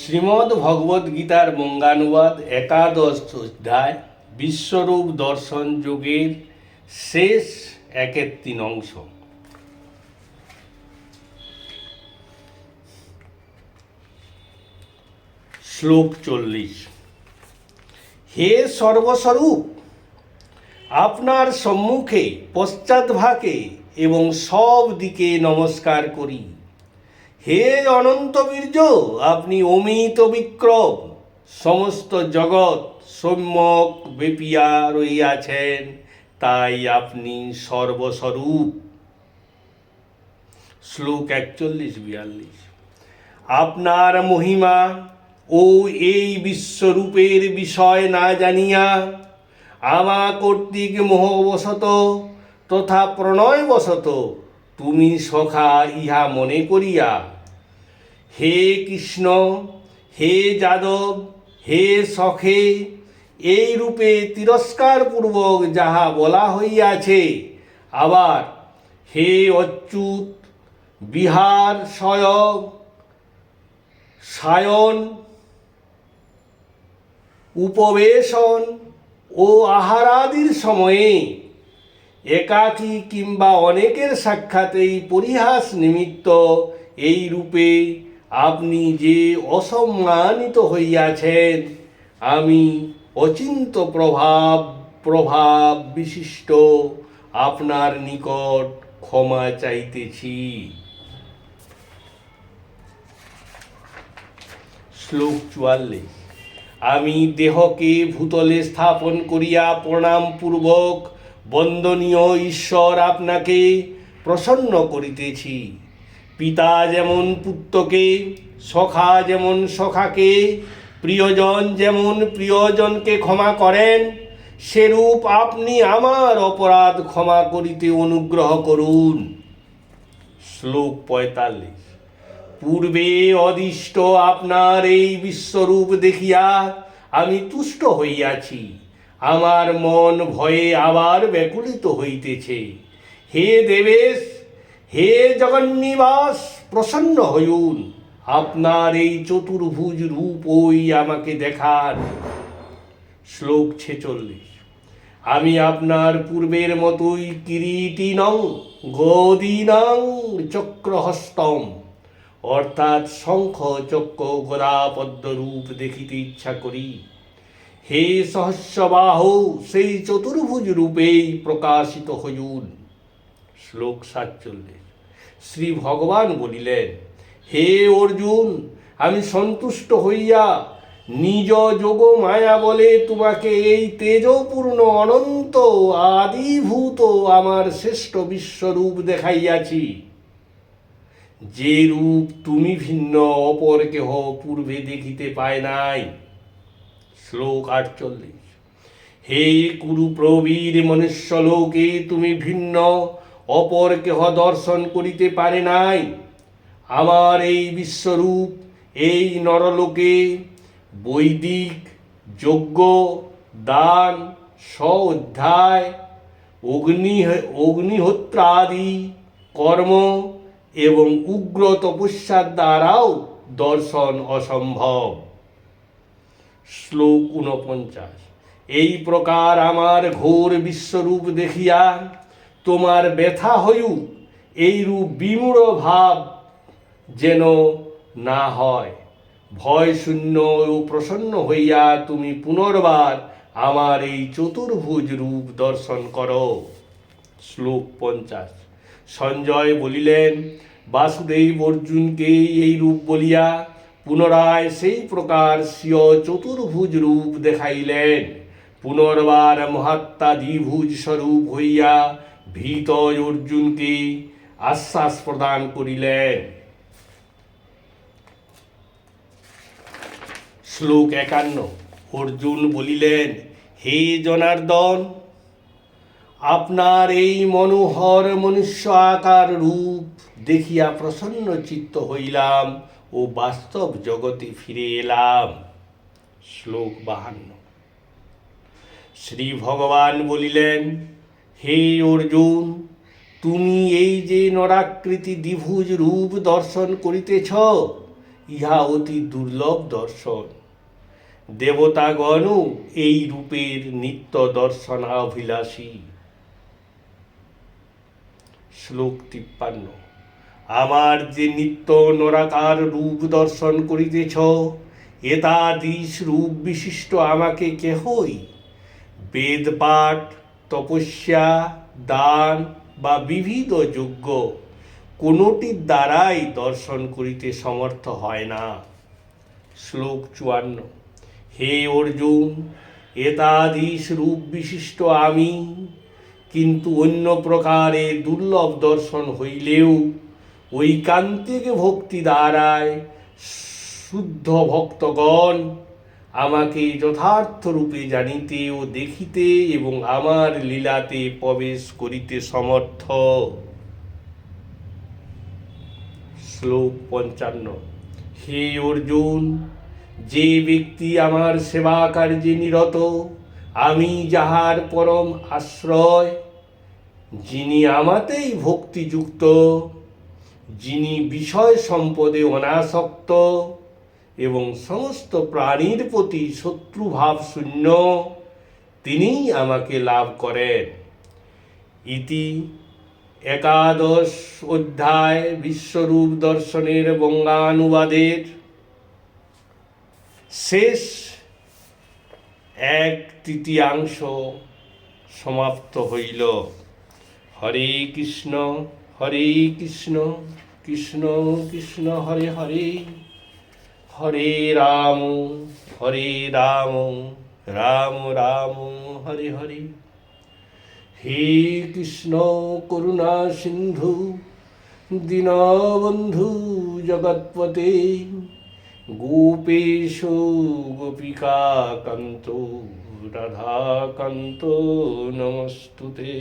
শ্রীমদ্ ভগবদ গীতার বঙ্গানুবাদ একাদশ অধ্যায়, বিশ্বরূপ দর্শন যোগের শেষ একের তিন অংশ। শ্লোক চল্লিশ। হে সর্বস্বরূপ, আপনার সম্মুখে পশ্চাৎভাগে এবং সব দিকে নমস্কার করি। হে অনন্ত বীর্য, আপনি অমিত বিক্রম। সমস্ত জগৎ সম্যক বেপিয়া রইয়াছেন তাই আপনি সর্বস্বরূপ। শ্লোক একচল্লিশ, বিয়াল্লিশ। আপনার মহিমা ও এই বিশ্বরূপের বিষয় না জানিয়া আমা কর্তৃক মোহবশত তথা প্রণয়বশত তুমি সখা ইহা মনে করিয়া হে কৃষ্ণ, হে যাদব, হে সখে, এই রূপে তিরস্কারপূর্বক যাহা বলা হইয়াছে, আবার হে অচ্যুত, বিহার স্বয়ং সায়ন, উপবেশন ও আহারাদির সময়ে একাকী কিংবা অনেকের সাক্ষাতেই পরিহাস নিমিত্ত এই রূপে আপনি যে অসম্মানিত হইয়াছেন, আমি অচিন্ত প্রভাব প্রভাব বিশিষ্ট আপনার নিকট ক্ষমা চাইতেছি। শ্লোক চুয়াল্লিশ। আমি দেহকে ভূতলে স্থাপন করিয়া প্রণাম পূর্বক বন্দনীয় ঈশ্বর আপনাকে প্রসন্ন করিতেছি। পিতা যেমন পুত্রকে, সখা যেমন সখাকে, প্রিয়জন যেমন প্রিয়জনকে ক্ষমা করেন, সেরূপ আপনি আমার অপরাধ ক্ষমা করিতে অনুগ্রহ করুন। শ্লোক পঁয়তাল্লিশ। পূর্বে অদিষ্ট আপনার এই বিশ্বরূপ দেখিয়া আমি তুষ্ট হইয়াছি। আমার মন ভয়ে আবার ব্যাকুলিত হইতেছে। হে দেবেশ হে জগন্নিবাস, প্রসন্ন হইউন। আপনার এই চতুর্ভুজ রূপ ওই আমাকে দেখান। শ্লোক ছেচল্লিশ। আমি আপনার পূর্বের মতোই কিরীটি নং গদিনং, চক্রহস্তম। অর্থাৎ শঙ্খ, চক্র গদা পদ্ম রূপ দেখিতে ইচ্ছা করি। হে সহস্রবাহ, সেই চতুর্ভুজ রূপেই প্রকাশিত হইউন। শ্লোক সাতচল্লিশ। শ্রী ভগবান বলিলেন, হে অর্জুন, আমি সন্তুষ্ট হইয়া নিজ যোগ মায়া বলে তোমাকে এই তেজপূর্ণ, অনন্ত, আদিভূত আমার শ্রেষ্ঠ বিশ্বরূপ দেখাইয়াছি। যে রূপ তুমি ভিন্ন, অপর কেহ পূর্বে দেখিতে পায় নাই। শ্লোক আটচল্লিশ। হে কুরু প্রবীর মনুষ্যলোকে তুমি ভিন্ন অপর কেহ দর্শন করিতে পারে নাই। আমার এই বিশ্বরূপ, এই নরলোকে বৈদিক, যজ্ঞ, দান স্ব অধ্যায় অগ্নি অগ্নিহোত্রাদি কর্ম এবং উগ্র তপস্যার দ্বারাও দর্শন অসম্ভব। শ্লোক ঊনপঞ্চাশ। এই প্রকার আমার ঘোর বিশ্বরূপ দেখিয়া তোমার ব্যথা হইউ, এইরূপ বিমূঢ় ভাব যেন না হয়। ভয় শূন্য ও প্রসন্ন হইয়া তুমি পুনর্বার আমার এই চতুর্ভুজ রূপ দর্শন করো। শ্লোক পঞ্চাশ। সঞ্জয় বলিলেন, বাসুদেব অর্জুনকে এই রূপ বলিয়া পুনরায় সেই প্রকার স্বীয় চতুর্ভুজ রূপ দেখাইলেন। পুনর্বার মহাত্মা দ্বিভুজ স্বরূপ হইয়া ভীত অর্জুনকে আশ্বাস প্রদান করিলেন। শ্লোক একান্ন, অর্জুন বলিলেন, হে জনার্দন, আপনার এই মনোহর মনুষ্য আকার রূপ দেখিয়া প্রসন্ন চিত্ত হইলাম ও বাস্তব জগতে ফিরে এলাম। শ্লোক বাহান্ন। শ্রী ভগবান বলিলেন হে অর্জুন, তুমি এই যে নরাকৃতি দ্বিভুজ রূপ দর্শন করিতেছ, ইহা অতি দুর্লভ দর্শন। দেবতাগণও এই রূপের নিত্য দর্শনাভিলাষী। শ্লোক তিপ্পান্ন, আমার যে নিত্য নরাকার রূপ দর্শন করিতেছ এতাদিশ রূপ বিশিষ্ট আমাকে কেহই? বেদ পাঠ তপস্যা, দান বা বিবিধ যোগ্য কোনোটির দ্বারাই দর্শন করিতে সমর্থ হয় না। শ্লোক চুয়ান্ন। হে অর্জুন এতাদিশ রূপ বিশিষ্ট আমি, কিন্তু অন্য প্রকারে দুর্লভ দর্শন হইলেও ঐকান্তিক ভক্তি দ্বারায় শুদ্ধ ভক্তগণ আমাকে যথার্থ রূপে জানিতে ও দেখিতে এবং আমার লীলাতে প্রবেশ করিতে সমর্থ। শ্লোক পঞ্চান্ন। হে অর্জুন, যে ব্যক্তি আমার সেবা কার্যে নিরত, আমি যাহার পরম আশ্রয়, যিনি আমাতেই ভক্তিযুক্ত, যিনি বিষয় সম্পদে অনাসক্ত এবং সমস্ত প্রাণীর প্রতি শত্রুভাব শূন্য, তিনিই আমাকে লাভ করেন। ইতি একাদশ অধ্যায় বিশ্বরূপ দর্শনের বঙ্গানুবাদের শেষ এক তৃতীয়াংশ সমাপ্ত হইল। হরে কৃষ্ণ হরে কৃষ্ণ কৃষ্ণ কৃষ্ণ, হরে হরে। হরে রাম হরে রাম রাম রাম, হরে হরে। হে কৃষ্ণ করুণা সিন্ধু, দীনবন্ধু জগৎপতে, গোপেশ গোপিকা কান্ত রাধাকান্ত নমস্তুতে।